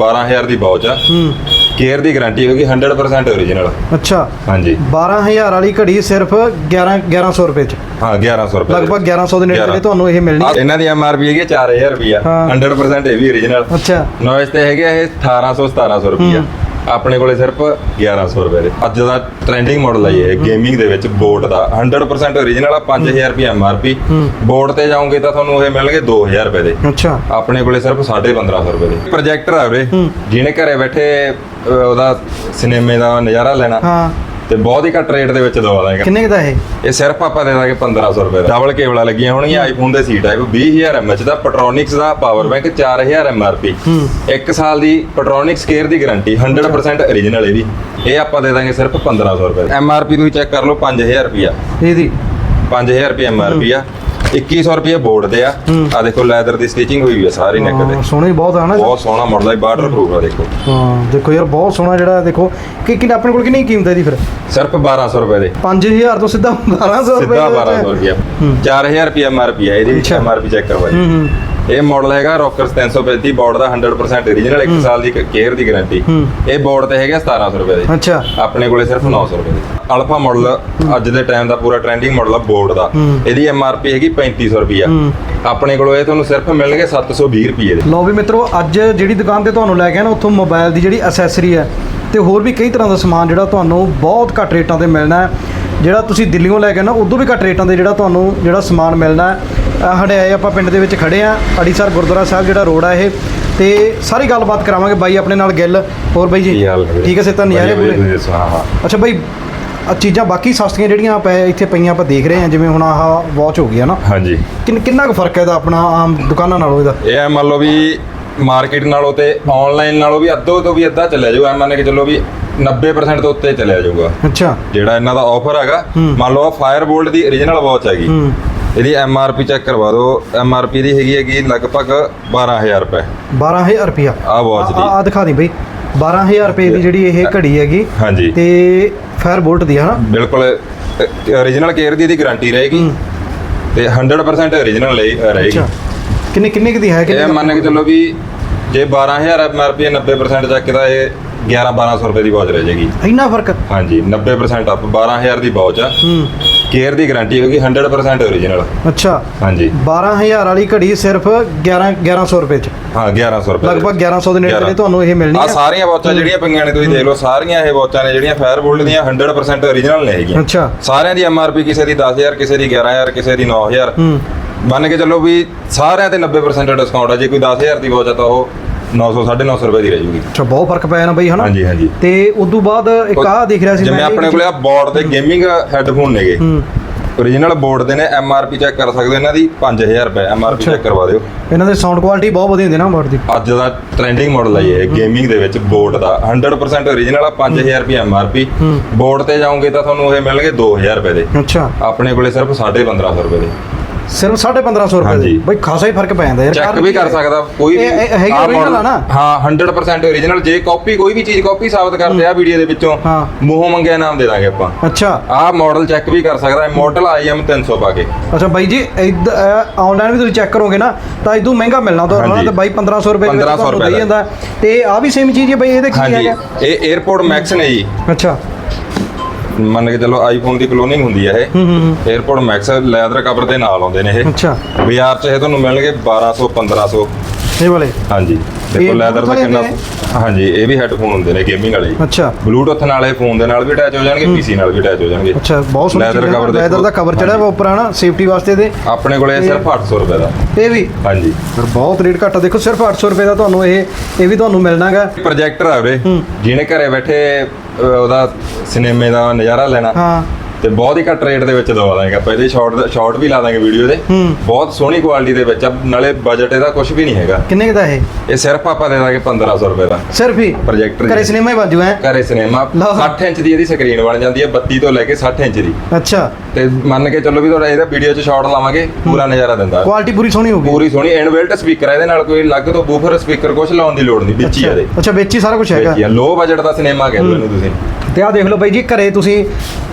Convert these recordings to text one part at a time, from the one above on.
12000 ਦੀ watch ਆ। ਹੂੰ। Care ਦੀ ਗਾਰੰਟੀ ਹੋਗੀ 100% ਓਰੀਜਨਲ ਅੱਛਾ। ਹਾਂਜੀ। 12000 ਵਾਲੀ ਘੜੀ ਸਿਰਫ 11 1100 ਰੁਪਏ ਚ। ਹਾਂ 1100 ਰੁਪਏ ਲਗਭਗ 1100 ਦੇ ਨੇੜੇ 1100 ਤੇੜੇ ਤੁਹਾਨੂੰ ਇਹ ਮਿਲਣੀ ਹੈ। ਇਹਨਾਂ ਦੀ ਐਮਆਰਪੀ ਹੈਗੀ 4000 ਰੁਪਿਆ ਹਾਂ। 100% ਇਹ ਵੀ ਓਰੀਜਨਲ ਅੱਛਾ। ਨੋਇਸ ਤੇ ਹੈਗੇ ਇਹ 1800 1700 ਰੁਪਿਆ ਆਪਣੇ ਕੋਲੇ ਸਿਰਫ 1100 ਰੁਪਏ ਦੇ। ਅੱਜ ਦਾ ਟ੍ਰੈਂਡਿੰਗ ਮਾਡਲ ਹੈ ਇਹ ਗੇਮਿੰਗ ਦੇ ਵਿੱਚ ਬੋਟ ਦਾ। 100% ਓਰੀਜਨਲ ਆ 5000 ਰੁਪਏ ਐਮਆਰਪੀ ਬੋਟ ਤੇ ਜਾਓਗੇ ਤਾਂ ਤੁਹਾਨੂੰ ਇਹ ਮਿਲਣਗੇ 2000 ਰੁਪਏ ਦੇ। ਅੱਛਾ। ਆਪਣੇ ਕੋਲੇ ਸਿਰਫ 1550 ਰੁਪਏ ਦੇ। ਪ੍ਰੋਜੈਕਟਰ ਆ ਵੀਰੇ। ਜਿਹਨੇ ਘਰੇ ਬੈਠੇ ਉਹਦਾ ਸਿਨੇਮੇ ਦਾ ਨਜ਼ਾਰਾ ਲੈਣਾ। ਹਾਂ। ਤੇ ਬਹੁਤ ਹੀ ਘੱਟ ਰੇਟ ਦੇ ਵਿੱਚ ਦਵਾ ਦਾਂਗੇ। ਕਿੰਨੇ ਕੁ ਦਾ ਇਹ? ਇਹ ਸਿਰਫ ਆਪਾਂ ਦੇ ਦਾਂਗੇ 1500 ਰੁਪਏ ਦਾ। ਡਬਲ ਕੇਬਲਾਂ ਲੱਗੀਆਂ ਹੋਣਗੀਆਂ ਆਈਫੋਨ ਦੇ ਸੀ ਟਾਈਪ 20000 ਐਮਐਚ ਦਾ ਪੈਟਰੋਨਿਕਸ ਦਾ ਪਾਵਰ ਬੈਂਕ 4000 ਐਮਆਰਪੀ ਇੱਕ ਸਾਲ ਦੀ ਪੈਟਰੋਨਿਕਸ ਕੇਅਰ ਦੀ ਗਾਰੰਟੀ 100% ਓਰੀਜਨਲ ਇਹਦੀ। ਇਹ ਆਪਾਂ ਦੇ ਦਾਂਗੇ ਸਿਰਫ 1500 ਰੁਪਏ ਐਮਆਰਪੀ ਤੁਸੀਂ ਚੈੱਕ ਕਰ ਲਓ 5000 ਰੁਪਿਆ ਇਹਦੀ? 5000 ਰੁਪਏ ਐਮਆਰਪੀ ਆ। 2100 ਰੁਪਏ ਬੋਰਡ ਦੇ ਆ। ਆ ਦੇਖੋ ਲੈਦਰ ਦੀ ਸਟਿਚਿੰਗ ਹੋਈ ਹੋਈ ਆ ਸਾਰੀ ਨੈਕ ਤੇ। ਹਾਂ, ਸੋਹਣੀ ਬਹੁਤ ਆ ਨਾ। ਬਹੁਤ ਸੋਹਣਾ ਮਾਡਲ ਹੈ। ਵਾਟਰ ਪ੍ਰੂਫ ਆ ਦੇਖੋ। ਹਾਂ ਦੇਖੋ ਯਾਰ ਬਹੁਤ ਸੋਹਣਾ ਜਿਹੜਾ ਦੇਖੋ। ਕਿ ਕਿ ਆਪਣੇ ਕੋਲ ਕਿੰਨੀ ਕੀਮਤ ਹੈ ਇਹਦੀ ਫਿਰ? ਸਿਰਫ 1200 ਰੁਪਏ ਦੇ। 5000 ਤੋਂ ਸਿੱਧਾ 1200 ਰੁਪਏ ਸਿੱਧਾ ਦੇ ਵਿੱਚ। 1200 ਰੁਪਏ। 4000 ਰੁਪਏ ਐਮਆਰਪੀ ਆ ਇਹਦੀ। ਐਮਆਰਪੀ ਚੈੱਕ ਕਰਵਾਈ। ਹੂੰ ਹੂੰ। ਇਹ ਮਾਡਲ ਹੈਗਾ ਰੌਕਰਸ 335 ਬੋਰਡ ਦਾ 100% ਓਰੀਜਨਲ 1 ਸਾਲ ਦੀ ਕੇਅਰ ਦੀ ਗਾਰੰਟੀ। ਇਹ ਬੋਰਡ ਤੇ ਹੈਗਾ 1700 ਰੁਪਏ ਦੇ। ਅੱਛਾ। ਆਪਣੇ ਕੋਲੇ ਸਿਰਫ 900 ਰੁਪਏ ਦੇ। ਅਲਫਾ ਮਾਡਲ ਅੱਜ ਦੇ ਟਾਈਮ ਦਾ ਪੂਰਾ ਟ੍ਰੈਂਡਿੰਗ ਮਾਡਲ ਆ ਬੋਰਡ ਦਾ। ਇਹਦੀ ਐਮਆਰਪੀ ਹੈਗੀ 3500 ਰੁਪਿਆ। ਆਪਣੇ ਕੋਲੋਂ ਇਹ ਤੁਹਾਨੂੰ ਸਿਰਫ ਮਿਲਣਗੇ 720 ਰੁਪਏ ਦੇ। ਲਓ ਵੀ ਮਿੱਤਰੋ ਅੱਜ ਜਿਹੜੀ ਦੁਕਾਨ ਤੇ ਤੁਹਾਨੂੰ ਲੈ ਕੇ ਨਾ ਉੱਥੋਂ ਮੋਬਾਈਲ ਦੀ ਜਿਹੜੀ ਅਸੈਸਰੀ ਹੈ ਤੇ ਹੋਰ ਵੀ ਕਈ ਤਰ੍ਹਾਂ ਦਾ ਸਮਾਨ ਜਿਹੜਾ ਤੁਹਾਨੂੰ ਬਹੁਤ ਘੱਟ ਰੇਟਾਂ ਤੇ ਮਿਲਣਾ ਹੈ। ਜਿਹੜਾ ਤੁਸੀਂ ਦਿੱਲੀੋਂ ਲੈ ਕੇ ਨਾ ਉਦੋਂ ਵੀ ਘੱਟ ਰੇਟਾਂ ਤੇ ਜਿਹੜਾ ਤੁਹਾਨੂੰ ਜਿਹੜਾ ਸਮਾਨ ਮਿਲਣਾ ਹੈ। ਅਹ ਹੰਡਿਆਏ ਆਪਾਂ ਪਿੰਡ ਦੇ ਵਿੱਚ ਖੜੇ ਆ ਅੜੀਸਰ ਗੁਰਦੁਆਰਾ ਸਾਹਿਬ ਜਿਹੜਾ ਰੋਡ ਆ ਇਹ। ਤੇ ਸਾਰੀ ਗੱਲਬਾਤ ਕਰਾਵਾਂਗੇ ਬਾਈ ਆਪਣੇ ਨਾਲ ਗਿੱਲ। ਹੋਰ ਬਾਈ ਜੀ ਠੀਕ ਹੈ ਸੇ ਤਾਂ ਨਜ਼ਾਰੇ ਪੂਰੇ? ਅੱਛਾ ਬਾਈ ਆ ਚੀਜ਼ਾਂ ਬਾਕੀ ਸਸਤੀਆਂ ਜਿਹੜੀਆਂ ਪੈ ਇੱਥੇ ਪਈਆਂ ਆਪਾਂ ਦੇਖ ਰਹੇ ਹਾਂ ਜਿਵੇਂ ਹੁਣ ਆਹ ਵਾਚ ਹੋ ਗਈ ਹੈ ਨਾ। ਹਾਂਜੀ। ਕਿੰਨ ਕਿੰਨਾ ਕੁ ਫ਼ਰਕ ਹੈ ਇਹਦਾ ਆਪਣਾ ਆਮ ਦੁਕਾਨਾਂ ਨਾਲੋਂ ਇਹਦਾ? ਇਹ ਮੰਨ ਲਓ ਵੀ ਮਾਰਕੀਟ ਨਾਲੋਂ ਤੇ ਆਨਲਾਈਨ ਨਾਲੋਂ ਵੀ ਅੱਧੋ ਤੋਂ ਵੀ ਅੱਧਾ ਚੱਲਿਆ ਜਾਊਗਾ ਐ ਮੰਨ ਕੇ ਚੱਲੋ ਵੀ 90% ਤੋਂ ਉੱਤੇ ਚੱਲਿਆ ਜਾਊਗਾ। ਅੱਛਾ। ਜਿਹੜਾ ਇਹਨਾਂ ਦਾ ਆਫਰ ਹੈਗਾ ਮੰਨ ਲਓ ਫਾਇਰ ਬੋਲਟ ਦੀ origignal ਵਾਚ ਹੈਗੀ। ਹੂੰ। ਇਹਦੀ ਐਮ ਆਰ ਪੀ ਚੈੱਕ ਕਰਵਾ ਦਿਓ। ਐਮ ਆਰ ਪੀ ਦੀ ਹੈਗੀ ਹੈਗੀ ਲਗਭਗ 12000 ਰੁਪਏ। 12000 ਰੁਪਿਆ ਆਹ ਵਾਚ ਦੀ। ਆ ਦਿਖਾ ਦੀ ਬਈ। 12000 ਰੁਪਏ ਦੀ ਜਿਹੜੀ ਇਹ ਘੜੀ ਹੈਗੀ ਹਾਂਜੀ। ਤੇ ਫਾਇਰ ਬੋਲਟ ਦੀ ਹਨਾ? ਬਿਲਕੁਲ origignal ਕੇਅਰ ਦੀ ਇਹਦੀ ਗਾਰੰਟੀ ਰਹੇਗੀ। ਤੇ 100% origignal ਲਈ ਰਹੇਗੀ। ਕਿੰਨੇ ਕਿੰਨੇ ਕੁ ਦੀ ਹੈ? ਇਹ ਕਿੰਨੇ ਮੰਨ ਕੇ ਚੱਲੋ ਵੀ ਜੇ 12000 ਐਮ ਆਰ ਪੀ 90% ਚੱਕ ਦਾ ਇਹ 11 1200 ਰੁਪਏ ਦੀ ਵਾਚ ਰਹਿ ਜਾਏਗੀ ਇੰਨਾ ਫ਼ਰਕ? ਹਾਂਜੀ 90% ਅਪ 12000 ਦੀ ਵਾਚ ਆ। ਹੂੰ। ਕੇਅਰ ਦੀ ਗਾਰੰਟੀ ਹੋਗੀ 100% origignal ਅੱਛਾ। ਹਾਂਜੀ। 12000 ਵਾਲੀ ਘੜੀ ਸਿਰਫ 11 1100 ਰੁਪਏ ਚ? ਹਾਂ 1100 ਰੁਪਏ ਲਗਭਗ 1100 ਦੇ ਨੇੜੇ 11 ਤੇੜੇ ਤੁਹਾਨੂੰ ਇਹ ਮਿਲਣੀ ਆ ਸਾਰੀਆਂ ਵਾਚਾਂ ਜਿਹੜੀਆਂ ਪਈਆਂ ਨੇ ਤੁਸੀਂ ਦੇਖ ਲਓ ਸਾਰੀਆਂ ਇਹ ਵਾਚਾਂ ਨੇ ਜਿਹੜੀਆਂ ਫਾਇਰ ਬੋਲਟ ਦੀਆਂ 100% origignal ਨੇ ਹੈਗੀਆਂ। ਅੱਛਾ। ਸਾਰਿਆਂ ਦੀ ਐਮਆਰਪੀ ਕਿਸੇ ਦੀ 10000 ਕਿਸੇ ਦੀ 11000 ਕਿਸੇ ਦੀ 9000 ਹੂੰ। ਮੰਨ ਕੇ ਚੱਲੋ ਵੀ ਸਾਰਿਆਂ ਤੇ 90% ਡਿਸਕਾਊਂਟ ਆ ਜੇ ਕੋਈ 10000 ਦੀ ਵਾਚ ਆ ਤਾਂ ਉਹ 900 950 ਰੁਪਏ ਦੀ ਰਹਿ ਜੂਗੀ ਅੱਛਾ ਬਹੁਤ ਫ਼ਰਕ ਪਿਆ ਨਾ ਬਈ ਹਨਾ? ਹਾਂਜੀ ਹਾਂਜੀ। ਤੇ ਉਦੋਂ ਬਾਅਦ ਇੱਕ ਆਹ ਦੇਖ ਰਿਹਾ ਸੀ ਜਿਵੇਂ ਆਪਣੇ ਕੋਲੇ ਆ ਬੋਰਡ ਤੇ ਗੇਮਿੰਗ ਹੈੱਡਫੋਨ ਨੇਗੇ। ਹੂੰ। Origignal ਬੋਰਡ ਦੇ ਨੇ ਐਮਆਰਪੀ ਚੈੱਕ ਕਰ ਸਕਦੇ ਹੋ ਇਹਨਾਂ ਦੀ 5000 ਰੁਪਏ ਅੱਛਾ। ਚੈੱਕ ਕਰਵਾ ਦਿਓ। ਇਹਨਾਂ ਦੇ ਸਾਊਂਡ ਕੁਆਲਿਟੀ ਬਹੁਤ ਵਧੀਆ ਹੁੰਦੀ ਨਾ ਬੋਰਡ ਦੀ। ਅੱਜ ਦਾ ਟ੍ਰੈਂਡਿੰਗ ਮਾਡਲ ਹੈ ਇਹ ਗੇਮਿੰਗ ਦੇ ਵਿੱਚ ਬੋਟ ਦਾ। 100% origignal ਆ 5000 ਰੁਪਏ ਐਮਆਰਪੀ ਬੋਟ ਤੇ ਜਾਓਗੇ ਤਾਂ ਤੁਹਾਨੂੰ ਇਹ ਮਿਲਣਗੇ 2000 ਰੁਪਏ ਦੇ। ਅੱਛਾ। ਆਪਣੇ ਕੋਲੇ ਸਿਰਫ 1550 ਰੁਪਏ ਦੇ। ਸਿਰਫ 1550 ਰੁਪਏ ਦੇ। ਹਾਂਜੀ। ਬਈ ਖਾਸਾ ਹੀ ਫ਼ਰਕ ਪੈ ਜਾਂਦਾ ਯਾਰ। ਚੈੱਕ ਕਾਰਨ ਵੀ ਕੀ ਕਰ ਹੈ? ਸਕਦਾ ਕੋਈ ਵੀ ਇਹ- ਇਹ ਹੈਗੀ ਆਹ original ਆ ਨਾ? ਹਾਂ 100% origignal ਜੇ ਕਾਪੀ ਕੋਈ ਵੀ ਚੀਜ਼ ਕਾਪੀ ਸਾਬਤ ਕਰਦੇ ਆ ਵੀਡੀਓ ਦੇ ਵਿੱਚੋਂ ਹਾਂ। ਮੂੰਹੋਂ ਮੰਗਿਆ ਨਾਮ ਦੇ ਦਾਂਗੇ ਆਪਾਂ। ਅੱਛਾ। ਆਹ ਮਾਡਲ ਚੈੱਕ ਵੀ ਕਰ ਸਕਦਾ ਇਮੋਰਟਲ ਆਈਐਮ 300 ਪਾ ਕੇ। ਅੱਛਾ ਬਾਈ ਜੀ ਆਨਲਾਈਨ ਵੀ ਤੁਸੀਂ ਚੈੱਕ ਕਰੋਗੇ ਨਾ ਤਾਂ ਇਦੋਂ ਮਹਿੰਗਾ ਮਿਲਣਾ ਤੁਹਾਨੂੰ ਹਾਂਜੀ। ਤੇ ਬਾਈ 1500 ਰੁਪਏ ਦੇ ਵਿੱਚ 1500 ਤੁਹਾਨੂੰ ਰੁਪਏ ਜਾਂਦਾ। ਤੇ ਆ ਵੀ ਸੇਮ ਚੀਜ਼ ਹੈ ਬਾਈ ਇਹਦੇ ਕੀ ਹਾਂਜੀ। ਹੈਗਾ? ਇਹ 에어ਪੋਰਟ ਮੈਕਸ ਨੇ ਜੀ। ਅੱਛਾ। ਮੰਨ ਕੇ ਚੱਲੋ ਆਈਫੋਨ ਦੀ ਕਲੋਨਿੰਗ ਹੁੰਦੀ ਹੈ ਇਹ। 에어ਪੋਰਟ ਮੈਕਸ ਲੈਦਰ ਕਵਰ ਦੇ ਨਾਲ ਆਉਂਦੇ ਨੇ ਇਹ। ਅੱਛਾ। ਬਾਜ਼ਾਰ 'ਚ ਇਹ ਤੁਹਾਨੂੰ ਮਿਲਣਗੇ 1200 1500 ਇਹ ਵਾਲੇ? ਹਾਂਜੀ। ਦੇਖੋ ਲੈਦਰ ਦਾ ਕਿੰਨਾ ਹਾਂਜੀ ਇਹ ਵੀ ਹੈੱਡਫੋਨ ਹੁੰਦੇ ਨੇ ਗੇਮਿੰਗ ਵਾਲੇ। ਅੱਛਾ। ਬਲੂਟੁੱਥ ਨਾਲ ਇਹ ਫੋਨ ਦੇ ਨਾਲ ਵੀ ਅਟੈਚ ਹੋ ਜਾਣਗੇ ਪੀਸੀ ਨਾਲ ਵੀ ਅਟੈਚ ਹੋ ਜਾਣਗੇ। ਅੱਛਾ ਬਹੁਤ ਸੋਹਣੀ Leather cover ਲੈਦਰ। ਦਾ ਕਵਰ ਚੜਿਆ ਵਾ ਉੱਪਰ ਸੇਫਟੀ ਵਾਸਤੇ ਤੇ ਆਪਣੇ ਕੋਲੇ ਸਿਰਫ 800 ਰੁਪਏ ਦਾ। ਇਹ ਵੀ? ਹਾਂਜੀ। ਫਿਰ ਬਹੁਤ ਰੇਟ ਘੱਟ ਦੇਖੋ ਸਿਰਫ 800 ਰੁਪਏ ਦਾ ਤੁਹਾਨੂੰ ਇਹ ਇਹ ਵੀ ਤੁਹਾਨੂੰ ਮਿਲਣਾਗਾ ਪ੍ਰੋਜੈਕਟਰ ਆ ਵੀਰੇ। ਜਿਹਨੇ ਘਰੇ ਬੈਠੇ ਉਹਦਾ ਸਿਨੇਮੇ ਦਾ ਨਜ਼ਾਰਾ ਲੈਣਾ। ਹਾਂ। ਤੇ ਬਹੁਤ ਹੀ ਘੱਟ ਰੇਟ ਦੇ ਵਿੱਚ ਦਵਾ ਦਾਂਗੇ। ਆਪਾਂ ਇਹਦੇ ਸ਼ਾਰਟ ਸ਼ਾਰਟ ਵੀ ਲਾ ਦਾਂਗੇ ਵੀਡੀਓ ਦੇ। ਬਹੁਤ ਸੋਹਣੀ ਕੁਆਲਿਟੀ ਦੇ ਵਿੱਚ ਆ ਨਾਲੇ ਬਜਟ ਇਹਦਾ ਕੁਝ ਵੀ ਨਹੀਂ ਹੈਗਾ। ਕਿੰਨੇ ਕੁ ਦਾ ਇਹ? ਇਹ ਸਿਰਫ ਆਪਾਂ ਦੇ ਦਾਂਗੇ 1500 ਰੁਪਏ ਦਾ। ਸਿਰਫ ਹੀ? ਪ੍ਰੋਜੈਕਟਰ ਘਰੇ ਸਿਨੇਮਾ ਹੀ ਬਾਜੂ ਹੈ? ਘਰੇ ਸਿਨੇਮਾ ਲਓ। 60 ਇੰਚ ਦੀ ਇਹਦੀ ਸਕਰੀਨ ਬਣ ਜਾਂਦੀ ਹੈ 32 ਤੋਂ ਲੈ ਕੇ 60 ਇੰਚ ਦੀ। ਅੱਛਾ। ਤੇ ਮੰਨ ਕੇ ਚੱਲੋ ਵੀ ਤੁਹਾਡਾ ਇਹਦਾ ਵੀਡੀਓ 'ਚ ਸ਼ਾਟ ਲਾਵਾਂਗੇ ਪੂਰਾ ਨਜ਼ਾਰਾ ਦਿੰਦਾ। ਕੁਆਲਿਟੀ ਪੂਰੀ ਸੋਹਣੀ ਹੋਊਗੀ। ਪੂਰੀ ਸੋਹਣੀ। ਇਨਵਿਲਟ ਸਪੀਕਰ ਹੈ ਇਹਦੇ ਨਾਲ ਕੋਈ ਅਲੱਗ ਤੋਂ ਬੂਫਰ ਸਪੀਕਰ ਕੁਝ ਲਾਉਣ ਦੀ ਲੋੜ ਨਹੀਂ ਵਿੱਚ ਹੀ ਆ ਇਹਦੇ। ਅੱਛਾ ਵਿੱਚ ਹੀ ਸਾਰਾ ਕੁਝ ਹੈਗਾ ਵਿੱਚ ਹੀ ਆ। ਲੋ ਬਜਟ ਦਾ ਸਿਨੇਮਾ ਕਹਿੰਦੇ ਇਹਨੂੰ ਤੁਸੀਂ। ਤੇ ਆਹ ਦੇਖ ਲਓ ਬਾਈ ਜੀ ਘਰੇ ਤੁਸੀਂ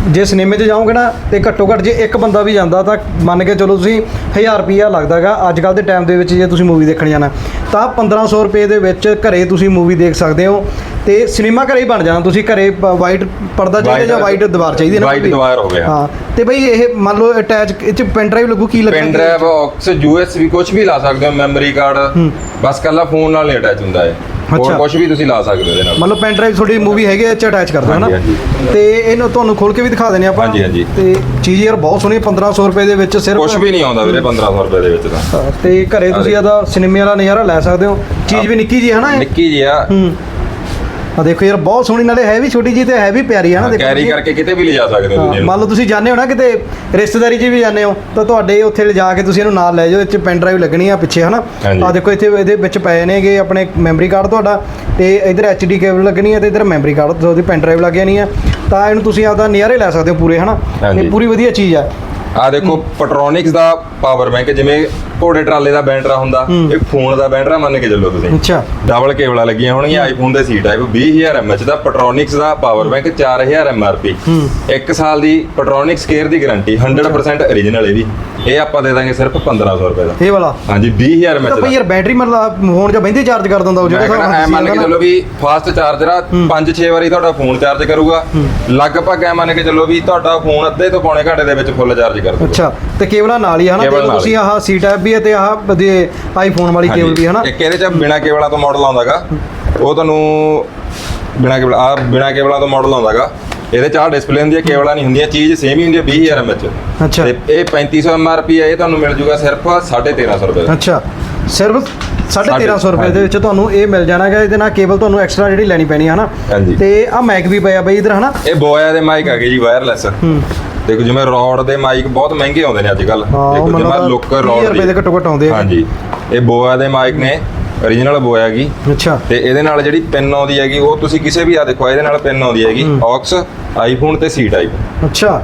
ਜੇ ਸਿਨੇਮੇ 'ਚ ਜਾਓਗੇ ਨਾ ਤੇ ਘੱਟੋ ਘੱਟ ਜੇ ਇੱਕ ਬੰਦਾ ਵੀ ਜਾਂਦਾ ਤਾਂ ਮੰਨ ਕੇ ਚਲੋ ਤੁਸੀਂ 1000 ਰੁਪਿਆ ਲੱਗਦਾਗਾ ਅੱਜ ਕੱਲ ਦੇ ਟਾਈਮ ਦੇ ਵਿੱਚ ਜੇ ਤੁਸੀਂ ਮੂਵੀ ਦੇਖਣ ਜਾਣਾ। ਤਾਂ 1500 ਰੁਪਏ ਦੇ ਵਿੱਚ ਘਰੇ ਤੁਸੀਂ ਮੂਵੀ ਦੇਖ ਸਕਦੇ ਹੋ ਤੇ ਸਿਨੇਮਾ ਘਰੇ ਹੀ ਬਣ ਜਾਣਾ। ਤੁਸੀਂ ਘਰੇ ਵਾਈਟ ਪਰਦਾ ਚਾਹੀਦਾ ਜਾਂ ਵਾਈਟ ਦੀਵਾਰ ਚਾਹੀਦੀ ਹੈ ਨਾ ਵਾਈਟ? ਦੀਵਾਰ ਹੋਵੇ ਹਾਂ ਤੇ ਬਈ ਇਹ ਮੰਨ ਲਓ ਅਟੈਚ ਇਹ ਚ ਪੈਨ ਡਰਾਈਵ ਲੱਗੂ ਕੀ ਲੱਗੂ ਪੈਨ ਡਰਾਈਵ ਆਕਸ ਯੂਐਸਬੀ ਕੁਝ ਵੀ ਲਾ ਸਕਦੇ ਹੋ ਮੈਮਰੀ ਕਾਰਡ ਬਸ ਕੱਲਾ ਫੋਨ ਨਾਲ ਨਹੀਂ ਅਟੈਚ ਹੁੰਦਾ ਹੈ ਹੋਰ ਅੱਛਾ। ਕੁਝ ਵੀ ਤੁਸੀਂ ਲਾ ਸਕਦੇ ਹੋ ਇਹਦੇ ਨਾਲ। ਮੰਨ ਲਓ ਪੈਨ ਡਰਾਈਵ ਤੁਹਾਡੀ ਮੂਵੀ ਹੈਗੀ ਇਹ ਚ ਅਟੈਚ ਕਰ ਦਿਓ ਹਨਾ ਹਾਂਜੀ, ਤੇ ਇਹਨੂੰ ਤੁਹਾਨੂੰ ਖੋਲ ਕੇ ਵੀ ਦਿਖਾ ਦਿੰਦੇ ਆਪਾਂ। ਹਾਂਜੀ, ਹਾਂਜੀ। ਤੇ ਚੀਜ਼ ਯਾਰ ਬਹੁਤ ਸੋਹਣੀ 1500 ਰੁਪਏ ਦੇ ਵਿੱਚ ਸਿਰਫ ਕੁਝ ਵੀ ਨਹੀਂ ਆਉਂਦਾ ਵੀਰੇ 1500 ਰੁਪਏ ਦੇ ਵਿੱਚ ਤਾਂ। ਹਾਂ, ਤੇ ਘਰੇ ਤੁਸੀਂ। ਇਹਦਾ ਸਿਨੇਮੇ ਵਾਲਾ ਨਜ਼ਾਰਾ ਲੈ ਸਕਦੇ ਹੋ। ਚੀਜ਼ ਵੀ ਨਿੱਕੀ ਜੀ ਹੈ ਨਾ ਇਹ? ਨਿੱਕੀ ਜੀ ਆ। ਹੂੰ। ਆ ਦੇਖੋ ਯਾਰ ਬਹੁਤ ਸੋਹਣੀ ਨਾਲੇ ਹੈ ਵੀ ਛੋਟੀ ਜੀ ਤੇ ਹੈ ਵੀ ਪਿਆਰੀ ਹੈ ਨਾ ਦੇਖੋ ਕੈਰੀ। ਕਰਕੇ ਕਿਤੇ ਵੀ ਲਿਜਾ ਸਕਦੇ ਹੋ ਤੁਸੀਂ ਮੰਨ। ਲਓ ਤੁਸੀਂ ਜਾਂਦੇ ਹੋ ਨਾ ਕਿਤੇ ਰਿਸ਼ਤੇਦਾਰੀ 'ਚ ਵੀ ਜਾਂਦੇ ਹੋ ਤਾਂ ਤੁਹਾਡੇ ਉੱਥੇ ਲਿਜਾ ਕੇ ਤੁਸੀਂ ਇਹਨੂੰ ਨਾਲ ਲੈ ਜਾਓ 'ਚ ਪੈਨ ਡਰਾਈਵ ਲੱਗਣੀ ਆ ਪਿੱਛੇ ਹਨਾ। ਆ ਦੇਖੋ ਇੱਥੇ ਇਹਦੇ ਵਿੱਚ ਪਏ ਨੇਗੇ ਆਪਣੇ ਮੈਮਰੀ ਕਾਰਡ ਤੁਹਾਡਾ ਤੇ ਇਧਰ ਐਚਡੀ ਕੇਬਲ ਲੱਗਣੀ ਹੈ ਤੇ ਇਧਰ ਮੈਮਰੀ ਕਾਰਡ ਉਹਦੀ ਪੈਨ ਡਰਾਈਵ ਲੱਗ ਜਾਣੀ ਹੈ ਤਾਂ ਇਹਨੂੰ ਤੁਸੀਂ ਆਪਦਾ ਨਜ਼ਾਰੇ ਲੈ ਸਕਦੇ ਹੋ ਪੂਰੇ ਹਨਾ। ਇਹ ਪੂਰੀ ਵਧੀਆ ਚੀਜ਼ ਆ ਆ ਦੇਖੋ ਪੈਟਰੋਨਿਕਸ ਦਾ ਪਾਵਰ ਬੈਂਕ ਜਿਵੇਂ ਘੋੜੇ ਟਰਾਲੇ ਦਾ ਬੈਟਰਾ ਹੁੰਦਾ ਇਹ ਫੋਨ ਦਾ ਬੈਟਰਾ ਮੰਨ ਕੇ ਚੱਲੋ ਤੁਸੀਂ। ਅੱਛਾ। ਡਬਲ ਕੇਬਲਾਂ ਲੱਗੀਆਂ ਹੋਣਗੀਆਂ ਆਈਫੋਨ ਦੇ ਸੀ ਟਾਈਪ 20000 mAh ਦਾ ਪੈਟਰੋਨਿਕਸ ਦਾ ਪਾਵਰ ਬੈਂਕ 4000 mRp ਇੱਕ ਸਾਲ ਦੀ ਪੈਟਰੋਨਿਕਸ ਕੇਅਰ ਦੀ ਗਾਰੰਟੀ 100% origignal ਇਹ ਵੀ ਇਹ ਆਪਾਂ ਦੇ ਦਾਂਗੇ ਸਿਰਫ 1500 ਰੁਪਏ ਦਾ। ਇਹ ਵਾਲਾ? ਹਾਂਜੀ 20000 ਤਾਂ mAh ਭਈ ਦਾ ਯਾਰ ਬੈਟਰੀ ਮਤਲਬ ਫੋਨ ਜਾਂ ਬਹਿੰਦੇ ਚਾਰਜ ਕਰ ਦਿੰਦਾ ਉਹ ਮੈਂ ਜਿਹੜੇ ਕਹਿੰਦਾ ਐ ਮੰਨ ਕੇ ਚੱਲੋ ਵੀ ਫਾਸਟ ਚਾਰਜਰ ਆ 5-6 ਵਾਰੀ ਤੁਹਾਡਾ ਫੋਨ ਚਾਰਜ ਕਰੂਗਾ। ਲਗਭਗ ਐ ਮੰਨ ਕੇ ਚੱਲੋ ਵੀ ਤੁਹਾਡਾ ਫੋਨ ਅੱਧੇ ਤੋਂ ਪੌਣੇ ਘੰਟੇ ਦੇ ਵਿੱਚ ਫੁੱਲ ਚਾਰਜ ਕਰ ਦੂਗਾ। ਅੱਛਾ ਤੇ ਕੇਬਲਾਂ ਨਾਲ ਹੀ ਹੈ ਨਾ ਕੇਬਲ ਦੇਖੋ ਨਾਲ ਤੁਸੀਂ ਆਹ ਸੀ ਟੈਬ ਵੀ ਹੈ ਤੇ ਆਹ ਦੇ ਆਈਫੋਨ ਵਾਲੀ ਕੇਬਲ ਵੀ ਹੈ ਨਾ ਇੱਕ ਇਹਦੇ ਚ ਬਿਨਾ ਕੇਬਲਾਂ ਤੋਂ ਮਾਡਲ ਆਉਂਦਾਗਾ। ਉਹ ਤੁਹਾਨੂੰ ਬਿਨਾ ਕੇਬਲ ਆ ਬਿਨਾ ਕੇਬਲਾਂ ਤੋਂ ਮਾਡਲ ਆਉਂਦਾਗਾ। ਇਹਦੇ ਚ ਆ ਡਿਸਪਲੇ ਹੁੰਦੀ ਹੈ ਕੇਬਲਾਂ ਨਹੀਂ ਹੁੰਦੀਆਂ ਚੀਜ਼ ਸੇਮ ਹੀ ਹੁੰਦੀ ਹੈ 20000 mAh ਅੱਛਾ। ਤੇ ਇਹ 3500 mRp ਹੈ ਇਹ ਤੁਹਾਨੂੰ ਮਿਲ ਜੂਗਾ ਸਿਰਫ 1350 ਰੁਪਏ ਦਾ। ਅੱਛਾ। ਸਿਰਫ 1350 ਰੁਪਏ ਦੇ ਹਾਂਜੀ। ਵਿੱਚ ਤੁਹਾਨੂੰ ਇਹ ਮਿਲ ਜਾਣਾ ਹੈ ਇਹਦੇ ਨਾਲ ਕੇਬਲ ਤੁਹਾਨੂੰ ਐਕਸਟਰਾ ਜਿਹੜੀ ਲੈਣੀ ਪੈਣੀ ਹੈ ਨਾ ਹਾਂਜੀ। ਤੇ ਆ ਮੈਕ ਵੀ ਪਿਆ ਬਈ ਇਧਰ ਹਨਾ? ਇਹ ਬੋਇਆ ਦੇ ਮਾਈਕ ਗਏ ਜੀ ਵਾਇਰਲੈਸ ਹੂੰ। ਦੇਖੋ ਜਿਵੇਂ ਰੋਡ ਦੇ ਮਾਈਕ ਬਹੁਤ ਮਹਿੰਗੇ ਆਉਂਦੇ ਨੇ ਅੱਜ ਕੱਲ ਹਾਂ, ਉਹ ਦੇਖੋ ਮੈਨੂੰ ਜਿਵੇਂ ਲੱਗਦਾ ਲੋਕਰ 30 ਰੋਡ ਰੁਪਏ ਦੇ। ਘੱਟੋ ਘੱਟ ਆਉਂਦੇ ਆ। ਹਾਂਜੀ। ਇਹ ਬੋਇਆ ਦੇ ਮਾਈਕ ਨੇ। Origignal ਬੋਇਆ ਗੀ ਅੱਛਾ। ਤੇ ਇਹਦੇ ਨਾਲ ਜਿਹੜੀ ਪਿੰਨ ਆਉਂਦੀ ਹੈਗੀ ਉਹ ਤੁਸੀਂ ਕਿਸੇ ਵੀ ਆ ਦੇਖੋ ਇਹਦੇ ਨਾਲ ਪਿੰਨ ਆਉਂਦੀ ਹੈਗੀ। AUX ਆਈਫੋਨ ਤੇ C ਟਾਈਪ ਅੱਛਾ।